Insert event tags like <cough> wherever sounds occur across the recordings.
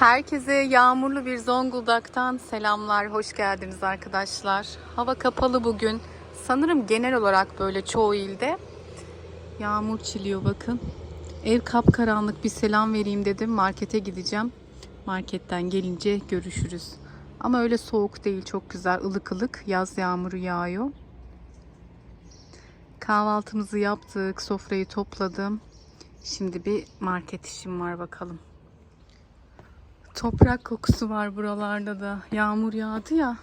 Herkese yağmurlu bir Zonguldak'tan selamlar, hoş geldiniz arkadaşlar. Hava kapalı bugün. Sanırım genel olarak böyle çoğu ilde. Yağmur çiliyor bakın. Ev kapkaranlık bir selam vereyim dedim. Markete gideceğim. Marketten gelince görüşürüz. Ama öyle soğuk değil, çok güzel, ılık ılık yaz yağmuru yağıyor. Kahvaltımızı yaptık, sofrayı topladım. Şimdi bir market işim var bakalım. Toprak kokusu var buralarda da. Yağmur yağdı ya.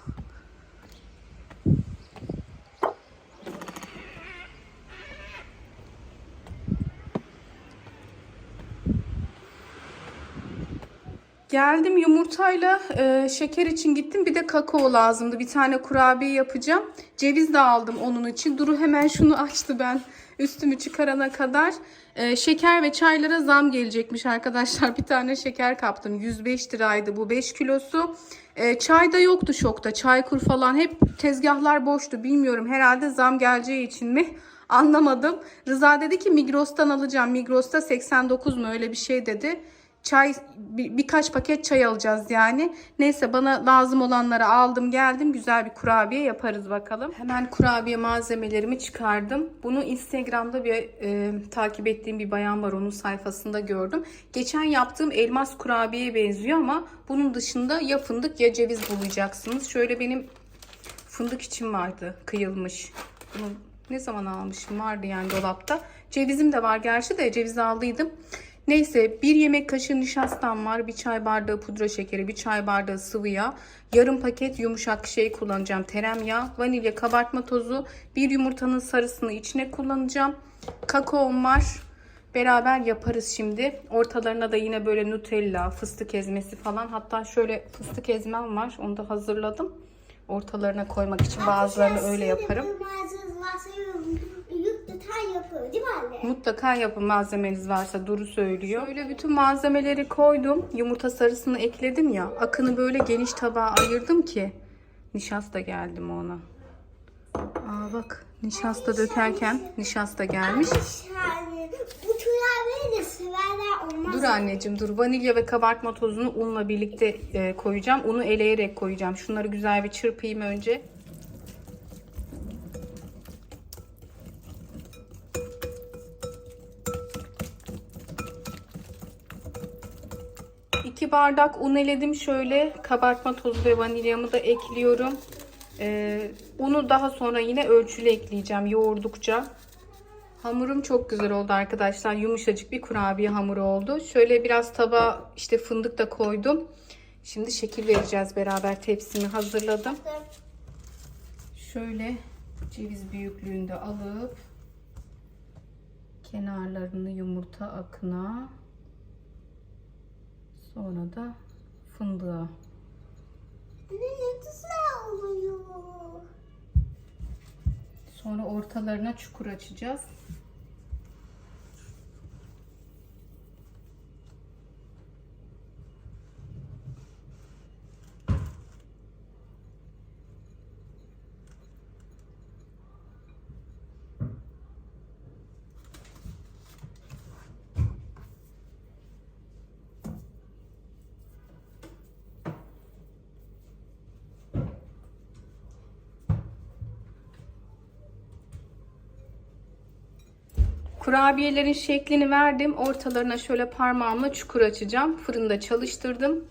Geldim yumurtayla e, şeker için gittim. Bir de kakao lazımdı. Bir tane kurabiye yapacağım. Ceviz de aldım onun için. Duru hemen şunu <laughs> açtı ben üstümü çıkarana kadar. E, şeker ve çaylara zam gelecekmiş arkadaşlar. Bir tane şeker kaptım. 105 liraydı bu 5 kilosu. E, çay da yoktu şokta. Çaykur falan hep tezgahlar boştu. Bilmiyorum herhalde zam geleceği için mi? <laughs> Anlamadım. Rıza dedi ki Migros'tan alacağım. Migros'ta 89 mu öyle bir şey dedi çay bir, birkaç paket çay alacağız yani. Neyse bana lazım olanları aldım geldim. Güzel bir kurabiye yaparız bakalım. Hemen kurabiye malzemelerimi çıkardım. Bunu Instagram'da bir e, takip ettiğim bir bayan var. Onun sayfasında gördüm. Geçen yaptığım elmas kurabiyeye benziyor ama bunun dışında ya fındık ya ceviz bulacaksınız. Şöyle benim fındık için vardı kıyılmış. Bunu ne zaman almışım vardı yani dolapta. Cevizim de var gerçi de ceviz aldıydım. Neyse bir yemek kaşığı nişastam var. Bir çay bardağı pudra şekeri, bir çay bardağı sıvı yağ. Yarım paket yumuşak şey kullanacağım. Tereyağı, vanilya, kabartma tozu. Bir yumurtanın sarısını içine kullanacağım. Kakaom var. Beraber yaparız şimdi. Ortalarına da yine böyle Nutella, fıstık ezmesi falan. Hatta şöyle fıstık ezmem var. Onu da hazırladım. Ortalarına koymak için bazılarını öyle yaparım. Mutlaka yapıyor değil mi anne? Mutlaka yapın malzemeniz varsa Duru söylüyor. Böyle bütün malzemeleri koydum. Yumurta sarısını ekledim ya. Akını böyle geniş tabağa ayırdım ki. Nişasta geldim ona. Aa bak nişasta dökerken nişasta gelmiş. Bu kurabiye de severler olmaz. Dur anneciğim dur. Vanilya ve kabartma tozunu unla birlikte e, koyacağım. Unu eleyerek koyacağım. Şunları güzel bir çırpayım önce. İki bardak un eledim şöyle. Kabartma tozu ve vanilyamı da ekliyorum. Ee, unu daha sonra yine ölçülü ekleyeceğim yoğurdukça. Hamurum çok güzel oldu arkadaşlar. Yumuşacık bir kurabiye hamuru oldu. Şöyle biraz taba işte fındık da koydum. Şimdi şekil vereceğiz beraber. Tepsimi hazırladım. Şöyle ceviz büyüklüğünde alıp kenarlarını yumurta akına sonra da fındığa Anne ne güzel oluyor. Sonra ortalarına çukur açacağız. Kurabiyelerin şeklini verdim. Ortalarına şöyle parmağımla çukur açacağım. Fırında çalıştırdım.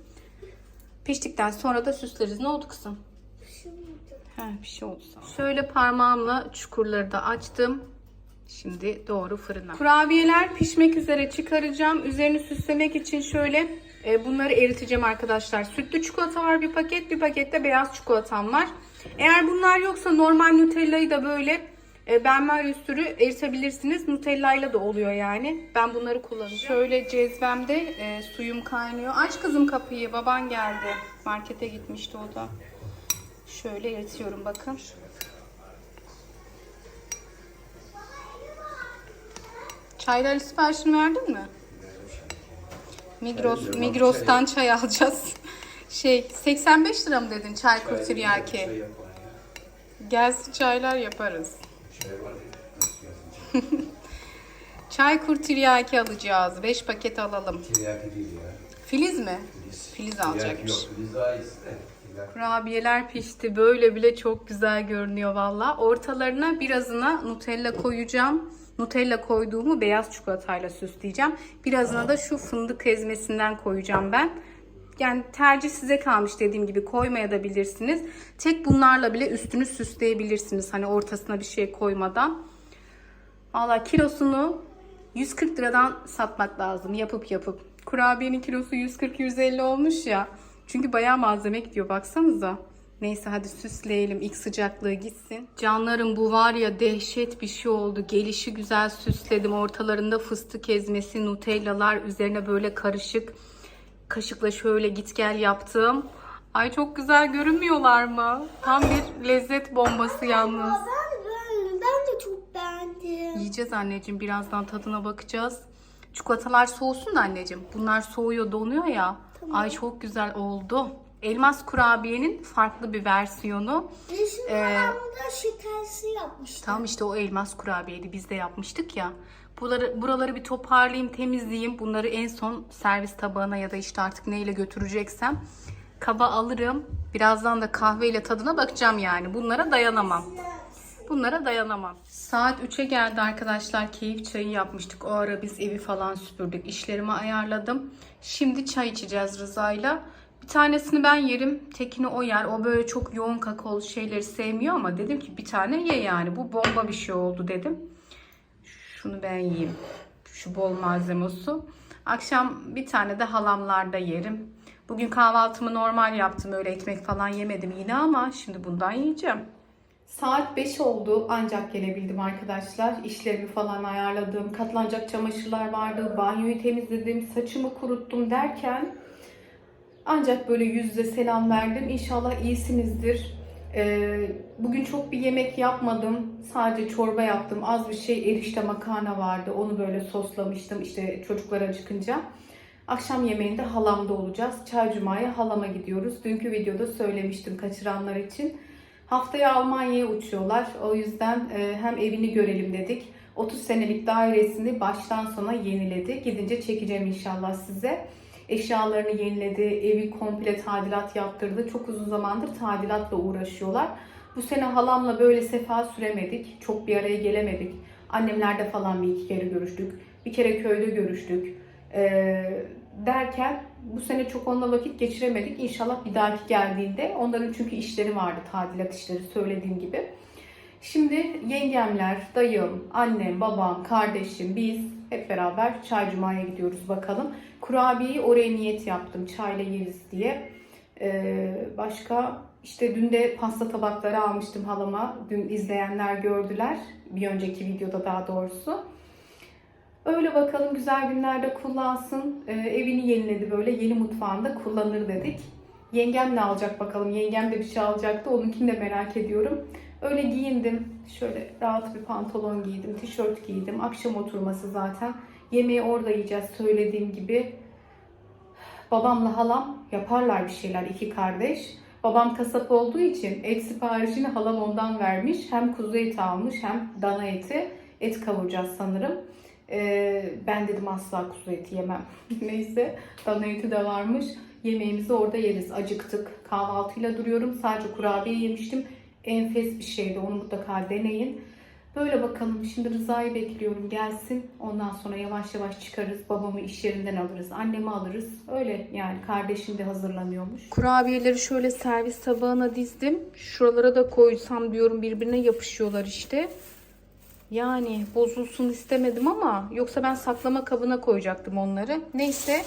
Piştikten sonra da süsleriz. Ne oldu kızım? He, bir şey oldu sana. Şöyle parmağımla çukurları da açtım. Şimdi doğru fırına. Kurabiyeler pişmek üzere çıkaracağım. Üzerini süslemek için şöyle e, bunları eriteceğim arkadaşlar. Sütlü çikolata var bir paket, bir pakette beyaz çikolatam var. Eğer bunlar yoksa normal Nutella'yı da böyle e, benmari usulü eritebilirsiniz. Nutella ile de oluyor yani. Ben bunları kullanacağım. Şöyle cezvemde e, suyum kaynıyor. Aç kızım kapıyı. Baban geldi. Markete gitmişti o da. Şöyle eritiyorum bakın. Çayları siparişini verdin mi? Migros, Migros'tan çay alacağız. <laughs> Şey 85 lira mı dedin çay kurtiryaki? Gelsin çaylar yaparız. Çay <laughs> kurtiryaki alacağız. 5 paket alalım. Tiryaki değil ya. Filiz mi? Filiz alacakmış. Yok, biz ayız. Kurabiyeler pişti. Böyle bile çok güzel görünüyor valla. Ortalarına birazına Nutella koyacağım. Nutella koyduğumu beyaz çikolatayla süsleyeceğim. Birazına da şu fındık ezmesinden koyacağım ben. Yani tercih size kalmış dediğim gibi koymaya da bilirsiniz. Tek bunlarla bile üstünü süsleyebilirsiniz. Hani ortasına bir şey koymadan. Valla kilosunu 140 liradan satmak lazım yapıp yapıp. Kurabiyenin kilosu 140-150 olmuş ya. Çünkü bayağı malzeme gidiyor baksanıza. Neyse hadi süsleyelim ilk sıcaklığı gitsin. Canlarım bu var ya dehşet bir şey oldu. Gelişi güzel süsledim. Ortalarında fıstık ezmesi, nutellalar üzerine böyle karışık kaşıkla şöyle git gel yaptım. Ay çok güzel görünmüyorlar mı? Tam bir lezzet bombası yalnız. Ben de, ben de çok beğendim. Yiyeceğiz anneciğim. Birazdan tadına bakacağız. Çikolatalar soğusun da anneciğim. Bunlar soğuyor, donuyor ya. Ay çok güzel oldu. Elmas kurabiyenin farklı bir versiyonu. Resim Ee, şekersi yapmıştım. Tam işte o elmas kurabiyeydi. Biz de yapmıştık ya. Buraları, buraları bir toparlayayım, temizleyeyim. Bunları en son servis tabağına ya da işte artık neyle götüreceksem kaba alırım. Birazdan da kahveyle tadına bakacağım yani. Bunlara dayanamam. Bunlara dayanamam. Saat 3'e geldi arkadaşlar. Keyif çayı yapmıştık. O ara biz evi falan süpürdük. İşlerimi ayarladım. Şimdi çay içeceğiz Rıza'yla. Bir tanesini ben yerim. Tekini o yer. O böyle çok yoğun kakaolu şeyleri sevmiyor ama dedim ki bir tane ye yani. Bu bomba bir şey oldu dedim. Şunu ben yiyeyim. Şu bol malzemesi. Akşam bir tane de halamlarda yerim. Bugün kahvaltımı normal yaptım. Öyle ekmek falan yemedim yine ama şimdi bundan yiyeceğim. Saat 5 oldu ancak gelebildim arkadaşlar. İşlerimi falan ayarladım. Katlanacak çamaşırlar vardı. Banyoyu temizledim. Saçımı kuruttum derken ancak böyle yüzle selam verdim. İnşallah iyisinizdir. Ee, bugün çok bir yemek yapmadım. Sadece çorba yaptım. Az bir şey erişte makarna vardı. Onu böyle soslamıştım işte çocuklar acıkınca. Akşam yemeğinde halamda olacağız. Çay Cuma'ya halama gidiyoruz. Dünkü videoda söylemiştim kaçıranlar için. Haftaya Almanya'ya uçuyorlar. O yüzden e, hem evini görelim dedik. 30 senelik dairesini baştan sona yeniledi. Gidince çekeceğim inşallah size. Eşyalarını yeniledi, evi komple tadilat yaptırdı. Çok uzun zamandır tadilatla uğraşıyorlar. Bu sene halamla böyle sefa süremedik. Çok bir araya gelemedik. Annemlerde falan bir iki kere görüştük. Bir kere köyde görüştük. Ee, derken bu sene çok onunla vakit geçiremedik. İnşallah bir dahaki geldiğinde onların çünkü işleri vardı, tadilat işleri söylediğim gibi. Şimdi yengemler, dayım, annem, babam, kardeşim, biz hep beraber Çay Cuma'ya gidiyoruz bakalım. Kurabiyeyi oraya niyet yaptım çayla yeriz diye. Ee, başka işte dün de pasta tabakları almıştım halama. Dün izleyenler gördüler. Bir önceki videoda daha doğrusu. Öyle bakalım güzel günlerde kullansın. Ee, evini yeniledi böyle yeni mutfağında kullanır dedik. Yengem ne alacak bakalım. Yengem de bir şey alacaktı. Onunkini de merak ediyorum. Öyle giyindim. Şöyle rahat bir pantolon giydim. Tişört giydim. Akşam oturması zaten. Yemeği orada yiyeceğiz söylediğim gibi. Babamla halam yaparlar bir şeyler iki kardeş. Babam kasap olduğu için et siparişini halam ondan vermiş. Hem kuzu eti almış hem dana eti. Et kavuracağız sanırım. Ee, ben dedim asla kuzu eti yemem. <laughs> Neyse dana eti de varmış. Yemeğimizi orada yeriz. Acıktık. Kahvaltıyla duruyorum. Sadece kurabiye yemiştim. Enfes bir şeydi. Onu mutlaka deneyin. Böyle bakalım. Şimdi Rıza'yı bekliyorum. Gelsin. Ondan sonra yavaş yavaş çıkarız. Babamı iş yerinden alırız. Annemi alırız. Öyle yani. Kardeşim de hazırlanıyormuş. Kurabiyeleri şöyle servis tabağına dizdim. Şuralara da koysam diyorum birbirine yapışıyorlar işte. Yani bozulsun istemedim ama yoksa ben saklama kabına koyacaktım onları. Neyse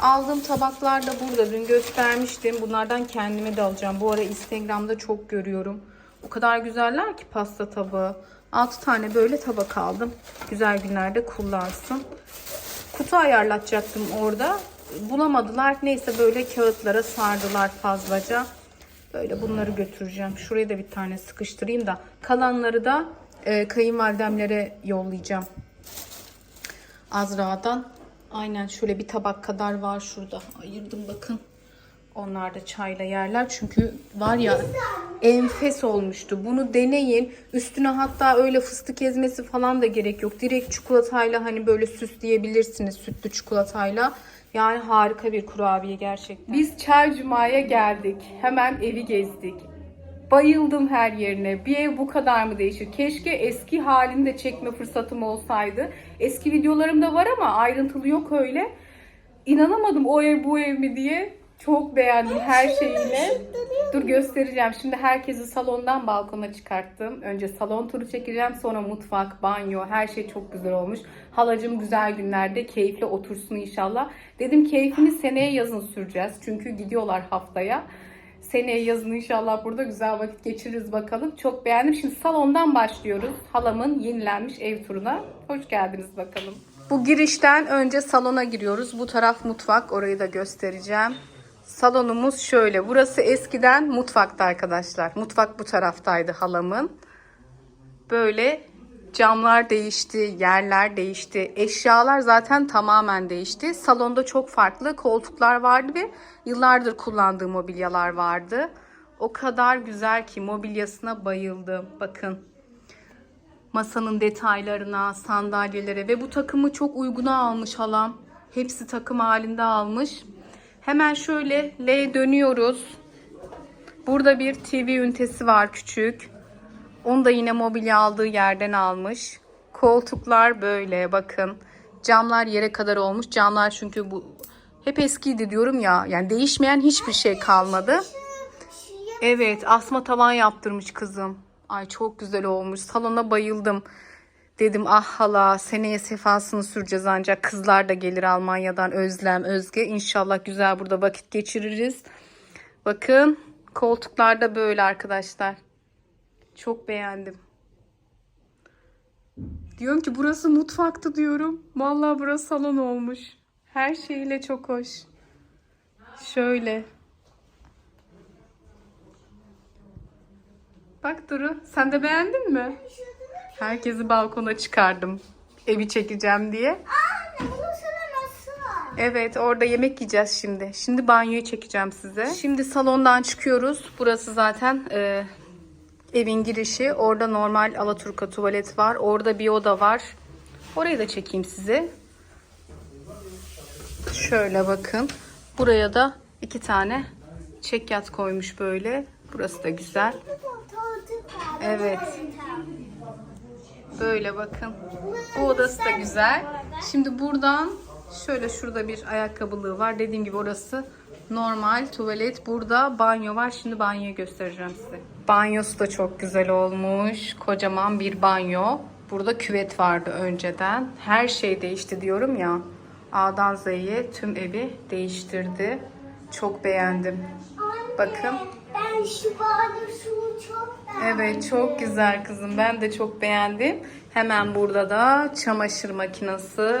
aldığım tabaklar da burada. Dün göstermiştim. Bunlardan kendime de alacağım. Bu ara Instagram'da çok görüyorum. O kadar güzeller ki pasta tabağı. 6 tane böyle tabak aldım. Güzel günlerde kullansın. Kutu ayarlatacaktım orada. Bulamadılar. Neyse böyle kağıtlara sardılar fazlaca. Böyle bunları götüreceğim. Şuraya da bir tane sıkıştırayım da. Kalanları da e, kayınvalidemlere yollayacağım. Azra'dan. Aynen şöyle bir tabak kadar var şurada. Ayırdım bakın. Onlar da çayla yerler. Çünkü var ya enfes olmuştu. Bunu deneyin. Üstüne hatta öyle fıstık ezmesi falan da gerek yok. Direkt çikolatayla hani böyle süsleyebilirsiniz. Sütlü çikolatayla. Yani harika bir kurabiye gerçekten. Biz Çay Cuma'ya geldik. Hemen evi gezdik. Bayıldım her yerine. Bir ev bu kadar mı değişir? Keşke eski halini de çekme fırsatım olsaydı. Eski videolarım da var ama ayrıntılı yok öyle. İnanamadım o ev bu ev mi diye. Çok beğendim her şeyiyle. Dur göstereceğim. Şimdi herkesi salondan balkona çıkarttım. Önce salon turu çekeceğim. Sonra mutfak, banyo her şey çok güzel olmuş. Halacım güzel günlerde keyifle otursun inşallah. Dedim keyfini seneye yazın süreceğiz. Çünkü gidiyorlar haftaya. Seneye yazın inşallah burada güzel vakit geçiririz bakalım. Çok beğendim. Şimdi salondan başlıyoruz. Halamın yenilenmiş ev turuna. Hoş geldiniz bakalım. Bu girişten önce salona giriyoruz. Bu taraf mutfak. Orayı da göstereceğim. Salonumuz şöyle. Burası eskiden mutfaktı arkadaşlar. Mutfak bu taraftaydı halamın. Böyle camlar değişti, yerler değişti. Eşyalar zaten tamamen değişti. Salonda çok farklı koltuklar vardı ve yıllardır kullandığı mobilyalar vardı. O kadar güzel ki mobilyasına bayıldım. Bakın. Masanın detaylarına, sandalyelere ve bu takımı çok uyguna almış halam. Hepsi takım halinde almış. Hemen şöyle L dönüyoruz. Burada bir TV ünitesi var küçük. Onu da yine mobilya aldığı yerden almış. Koltuklar böyle bakın. Camlar yere kadar olmuş. Camlar çünkü bu hep eskiydi diyorum ya. Yani değişmeyen hiçbir şey kalmadı. Evet asma tavan yaptırmış kızım. Ay çok güzel olmuş. Salona bayıldım. Dedim ah hala seneye sefasını süreceğiz ancak kızlar da gelir Almanya'dan Özlem, Özge. İnşallah güzel burada vakit geçiririz. Bakın koltuklar da böyle arkadaşlar. Çok beğendim. Diyorum ki burası mutfaktı diyorum. Vallahi burası salon olmuş. Her şeyiyle çok hoş. Şöyle. Bak Duru, sen de beğendin mi? Herkesi balkona çıkardım. Evi çekeceğim diye. Anne bunu sana nasıl? Evet orada yemek yiyeceğiz şimdi. Şimdi banyoyu çekeceğim size. Şimdi salondan çıkıyoruz. Burası zaten e, evin girişi. Orada normal Alaturka tuvalet var. Orada bir oda var. Orayı da çekeyim size. Şöyle bakın. Buraya da iki tane çekyat koymuş böyle. Burası da güzel. Evet. Böyle bakın. Bu odası da güzel. Şimdi buradan şöyle şurada bir ayakkabılığı var. Dediğim gibi orası normal tuvalet. Burada banyo var. Şimdi banyoyu göstereceğim size. Banyosu da çok güzel olmuş. Kocaman bir banyo. Burada küvet vardı önceden. Her şey değişti diyorum ya. A'dan Z'ye tüm evi değiştirdi. Çok beğendim. Bakın. Ben şu banyosunu çok beğendim. Evet çok güzel kızım. Ben de çok beğendim. Hemen burada da çamaşır makinesi,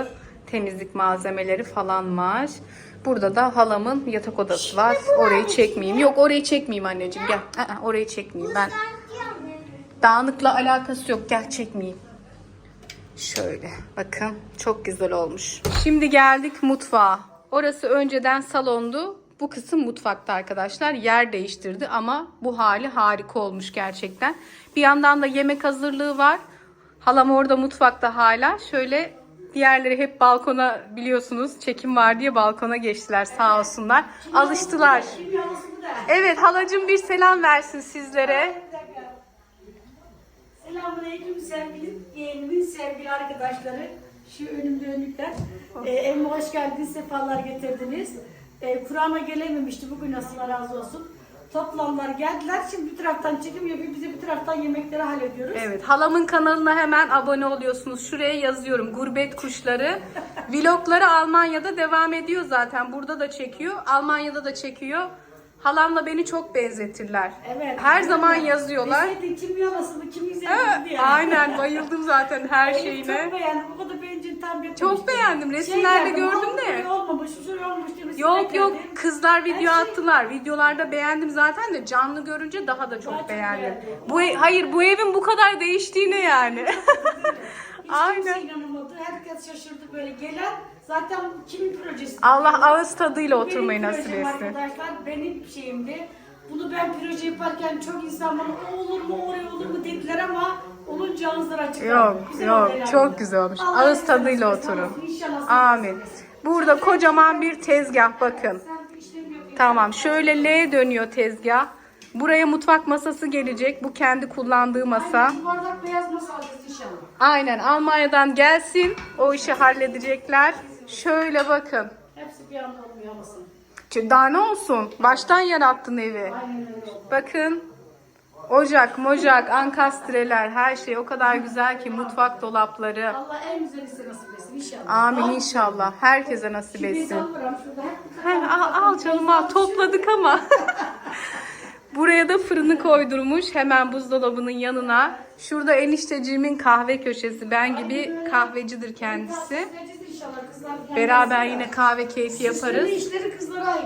temizlik malzemeleri falan var. Burada da halamın yatak odası var. Orayı çekmeyeyim. Yok orayı çekmeyeyim anneciğim gel. Aa, orayı çekmeyeyim ben. Dağınıkla alakası yok. Gel çekmeyeyim. Şöyle bakın çok güzel olmuş. Şimdi geldik mutfağa. Orası önceden salondu. Bu kısım mutfakta arkadaşlar. Yer değiştirdi ama bu hali harika olmuş gerçekten. Bir yandan da yemek hazırlığı var. Halam orada mutfakta hala. Şöyle diğerleri hep balkona biliyorsunuz çekim var diye balkona geçtiler sağ olsunlar. Alıştılar. Evet halacığım bir selam versin sizlere. Selamünaleyküm sevgili yeğenimin sevgili arkadaşları. Şu önümde önlükler. Ee, evime hoş geldiniz, sefalar getirdiniz. Ee, Kur'an'a gelememişti bugün Allah razı olsun. Toplamlar geldiler. Şimdi bir taraftan çekim yapıyor. Biz de bir taraftan yemekleri hallediyoruz. Evet, halamın kanalına hemen abone oluyorsunuz. Şuraya yazıyorum. Gurbet kuşları. Vlogları Almanya'da devam ediyor zaten. Burada da çekiyor. Almanya'da da çekiyor. Halamla beni çok benzetirler. Evet. Her zaman yazıyorlar. Deseydin kim yalasını, kim izledi diye. Aynen bayıldım zaten her şeyine. Çok beğendim. Bu kadar beğenince tam bir Çok beğendim. Resimlerde geldi, gördüm "Aa, de." Olmamış, olmuş. demesine Yok yok geldim. kızlar video Her şey- attılar. Videolarda beğendim zaten de canlı görünce daha da çok Daha çok beğendim. beğendim. Bu e- hayır bu evin bu kadar değiştiğine yani. <laughs> Hiç Aynen. kimse inanamadı. Herkes şaşırdı böyle. Gelen zaten kimin projesi? Allah ağız tadıyla Benim oturmayı nasip projem etsin. Arkadaşlar benim şeyimdi. Bunu ben proje yaparken çok insan bana "O olur mu oraya olur mu dediler ama olunca ağızlar açık. Yok Güzel yok çok güzel olmuş. Allah Ağız tadıyla oturun. İnşallah Amin. Burada kocaman bir tezgah bakın. Tamam şöyle L dönüyor tezgah. Buraya mutfak masası gelecek. Bu kendi kullandığı masa. Bu bardak beyaz masa alacağız inşallah. Aynen Almanya'dan gelsin. O işi halledecekler. Şöyle bakın. Hepsi bir anda olmuyor amasın. Daha ne olsun? Baştan yarattın evi. Bakın. Ocak, mocak, ankastreler her şey o kadar güzel ki mutfak dolapları. Allah en güzel ise nasip etsin inşallah. Amin inşallah. Herkese nasip etsin. He, al, al canım al topladık ama. <laughs> Buraya da fırını koydurmuş hemen buzdolabının yanına. Şurada enişteciğimin kahve köşesi. Ben gibi kahvecidir kendisi. İnşallah kızlar gelmez. Beraber yine kahve keyfi yaparız. Senin işleri kızlara ait.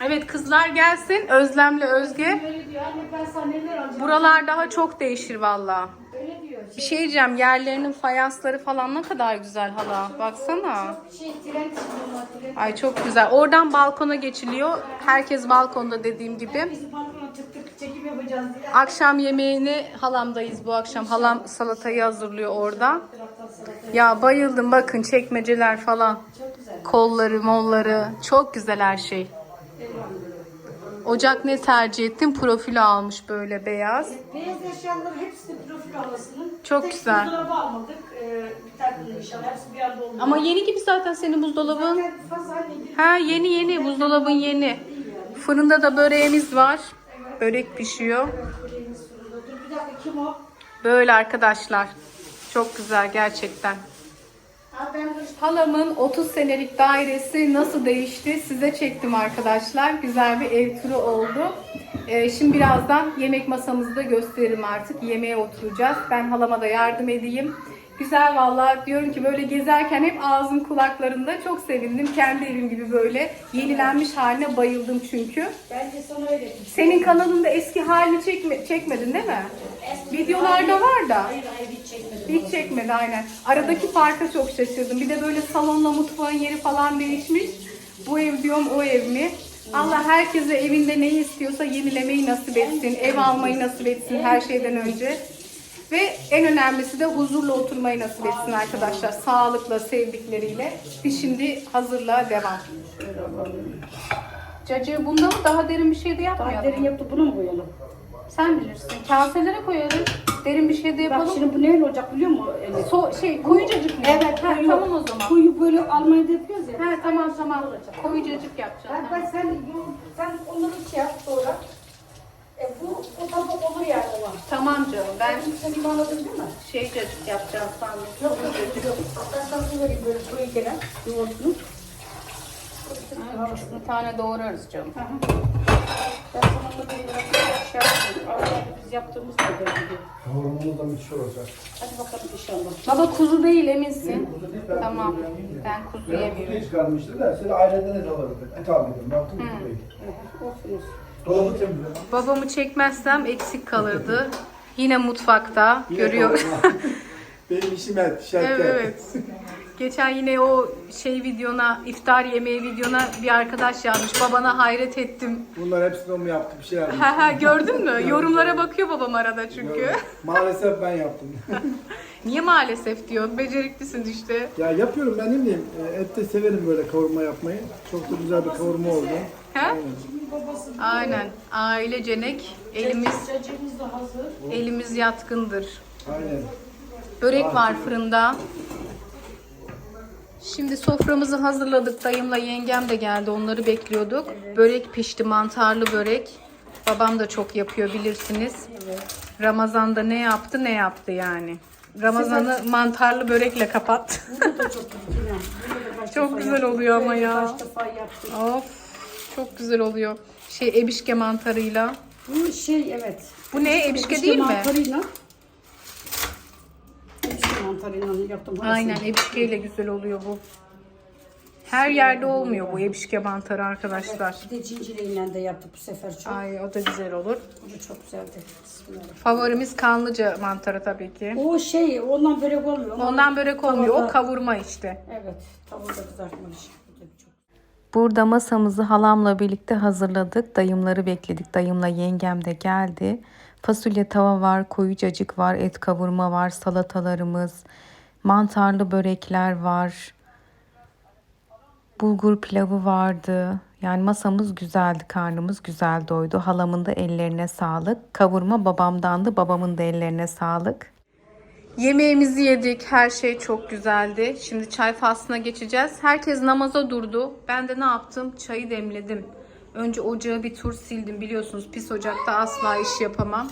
Evet kızlar gelsin. Özlem'le Özge. Böyle diyor anne ben sana neler alacağım. Buralar daha çok değişir valla. Öyle diyor. Bir şey diyeceğim yerlerinin fayansları falan ne kadar güzel hala. Baksana. Şey tren çıkıyorlar tren. Ay çok güzel. Oradan balkona geçiliyor. Herkes balkonda dediğim gibi. Tık çekim yapacağız diye. Akşam yemeğini halamdayız bu akşam. Halam salatayı hazırlıyor orada. Ya bayıldım bakın çekmeceler falan. Kolları, molları. Çok güzel her şey. Ocak ne tercih ettim? Profil almış böyle beyaz. Beyaz eşyaların hepsi de profil havasının. Çok Tek güzel. buzdolabı almadık. Ee, bir tane inşallah. Hepsi bir anda olmuyor. Ama yeni gibi zaten senin buzdolabın. Zaten fazla Ha yeni yeni buzdolabın yeni. Fırında da böreğimiz var. Börek pişiyor. Böyle arkadaşlar. Çok güzel gerçekten. Halamın 30 senelik dairesi nasıl değişti size çektim arkadaşlar. Güzel bir ev turu oldu. Ee, şimdi birazdan yemek masamızı da gösteririm artık. Yemeğe oturacağız. Ben halama da yardım edeyim. Güzel valla diyorum ki böyle gezerken hep ağzım kulaklarında çok sevindim. Kendi evim gibi böyle yenilenmiş haline bayıldım çünkü. bence sana öyle. Senin kanalında eski halini çekme, çekmedin değil mi? Videolarda var da. Hayır hayır hiç çekmedim. Hiç çekmedi aynen. Aradaki farka çok şaşırdım. Bir de böyle salonla mutfağın yeri falan değişmiş. Bu ev diyorum o ev mi? Allah herkese evinde neyi istiyorsa yenilemeyi nasip etsin. Ev almayı nasip etsin her şeyden önce. Ve en önemlisi de huzurla oturmayı nasip etsin arkadaşlar. Sağlıkla, sevdikleriyle. Biz şimdi hazırlığa devam. Cacığı bunda mı daha derin bir şey de Daha yapmayalım? derin yaptı bunu mu koyalım? Sen bilirsin. Kaselere koyarız. Derin bir şey de Bak yapalım. şimdi bu neyle olacak biliyor musun Elif? So şey koyucacık mı? Evet, ha, koyu. tamam o zaman. Kuyu böyle Almanya'da yapıyoruz ya. Ha tamam tamam. Koyucacık yapacağız. Ben, ben sen, sen onları şey yap sonra. E, bu, bu tabak olur yani o an. Tamam canım. Ben Ben seni anladın değil mi? şeycacık yapacağım sandım. Yok yok yok. Ben sana su vereyim böyle koyu gelen yoğurtunu. Bir tane doğrarız canım. Ben sana da bir biraz şey yapayım. Biz yaptığımız kadar gibi. Kavurmamız da müthiş olacak. Hadi bakalım inşallah. Baba kuzu değil eminsin. Kuzu değil, ben Tamam. kuzu yemiyorum. Ben kuzu Ben yemiyorum. kuzu hiç kalmıştı da seni aileden et alırdım. Et aldım. Baktım kuzu değil. Olsun olsun. Dolabı temizle. Babamı çekmezsem eksik kalırdı. Yine mutfakta görüyor. <laughs> Benim işim et, şeker. Evet evet. Geçen yine o şey videona, iftar yemeği videona bir arkadaş yazmış. Babana hayret ettim. Bunlar hepsini o mu yaptı bir şey yapmış. Ha ha gördün mü? <laughs> Yorumlara bakıyor babam arada çünkü. Maalesef ben yaptım. <laughs> Niye maalesef diyor. Beceriklisin işte. ya yapıyorum ben ne bileyim. e, Et de severim böyle kavurma yapmayı. Çok da güzel bir kavurma oldu. Ha? Aynen. Babası Aynen. Ailecenek. Elimiz Cacığımız da hazır. elimiz yatkındır. Aynen. Börek var fırında. Şimdi soframızı hazırladık. Dayımla yengem de geldi. Onları bekliyorduk. Börek pişti. Mantarlı börek. Babam da çok yapıyor bilirsiniz. Ramazan'da ne yaptı ne yaptı yani. Ramazan'ı mantarlı börekle. Burada da çok güzel. Burada da kaç Çok defa güzel yaptık. oluyor ama Böyle ya. Kaç defa yaptık. of çok güzel oluyor. Şey ebişke mantarıyla. Bu şey evet. Bu ne? Ebişke değil mi? mantarıyla. Ebişke mantarıyla yaptım. Aynen ebişkeyle güzel oluyor bu. Her yerde olmuyor bu ebişke mantarı arkadaşlar. Bir de cinciriyle de yaptık bu sefer çok. Ay o da güzel olur. Bu da çok güzeldi. Bismillah. Favorimiz kanlıca mantarı tabii ki. O şey ondan börek olmuyor. Ondan börek olmuyor. O Tavada- kavurma işte. Evet. Tavuğu da kızartma işi. Burada masamızı halamla birlikte hazırladık. Dayımları bekledik. Dayımla yengem de geldi. Fasulye tava var, koyu cacık var, et kavurma var, salatalarımız, mantarlı börekler var. Bulgur pilavı vardı. Yani masamız güzeldi, karnımız güzel doydu. Halamın da ellerine sağlık. Kavurma babamdandı, babamın da ellerine sağlık. Yemeğimizi yedik. Her şey çok güzeldi. Şimdi çay faslına geçeceğiz. Herkes namaza durdu. Ben de ne yaptım? Çayı demledim. Önce ocağı bir tur sildim. Biliyorsunuz pis ocakta asla iş yapamam.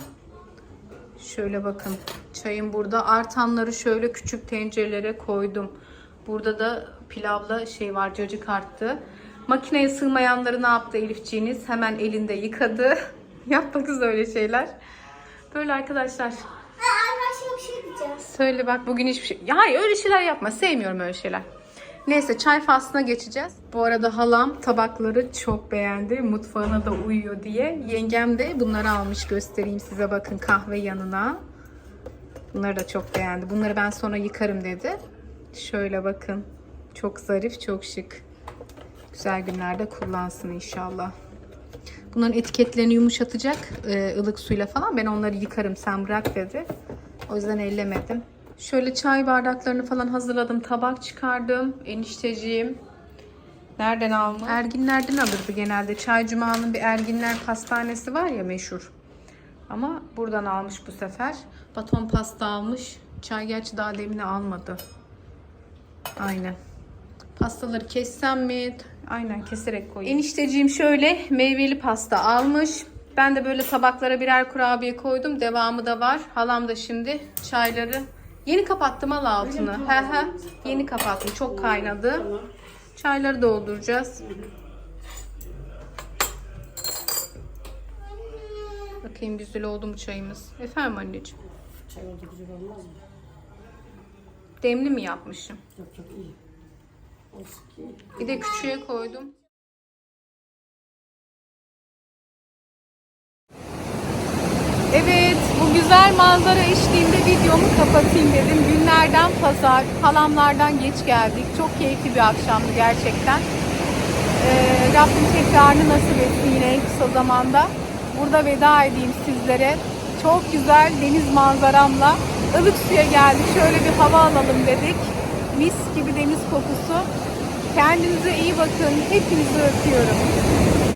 Şöyle bakın. Çayım burada. Artanları şöyle küçük tencerelere koydum. Burada da pilavla şey var cacık arttı. Makineye sığmayanları ne yaptı Elifciğiniz? Hemen elinde yıkadı. <laughs> Yapma kız öyle şeyler. Böyle arkadaşlar. Söyle bak bugün hiçbir şey... Hayır öyle şeyler yapma. Sevmiyorum öyle şeyler. Neyse çay faslına geçeceğiz. Bu arada halam tabakları çok beğendi. Mutfağına da uyuyor diye. Yengem de bunları almış göstereyim size bakın kahve yanına. Bunları da çok beğendi. Bunları ben sonra yıkarım dedi. Şöyle bakın. Çok zarif, çok şık. Güzel günlerde kullansın inşallah. Bunların etiketlerini yumuşatacak e, ılık suyla falan. Ben onları yıkarım sen bırak dedi. O yüzden ellemedim. Şöyle çay bardaklarını falan hazırladım. Tabak çıkardım. Enişteciğim. Nereden almış? Erginlerden alırdı genelde. Çay Cuma'nın bir Erginler pastanesi var ya meşhur. Ama buradan almış bu sefer. Baton pasta almış. Çay gerçi daha demini almadı. Aynen. Pastaları kessem mi? Aynen keserek koyayım. Enişteciğim şöyle meyveli pasta almış. Ben de böyle tabaklara birer kurabiye koydum. Devamı da var. Halam da şimdi çayları yeni kapattım al altını. He he. Yeni kapattım. Çok kaynadı. Çayları dolduracağız. Bakayım güzel oldu mu çayımız? Efendim anneciğim. Çay oldu güzel olmaz mı? Demli mi yapmışım? Yok yok iyi. Olsun ki. Bir de küçüğe koydum. Evet, bu güzel manzara eşliğinde videomu kapatayım dedim. Günlerden pazar, halamlardan geç geldik. Çok keyifli bir akşamdı gerçekten. Ee, Rabbim tekrarını nasip etsin yine kısa zamanda. Burada veda edeyim sizlere. Çok güzel deniz manzaramla ılık suya geldik. Şöyle bir hava alalım dedik. Mis gibi deniz kokusu. Kendinize iyi bakın. Hepinizi öpüyorum.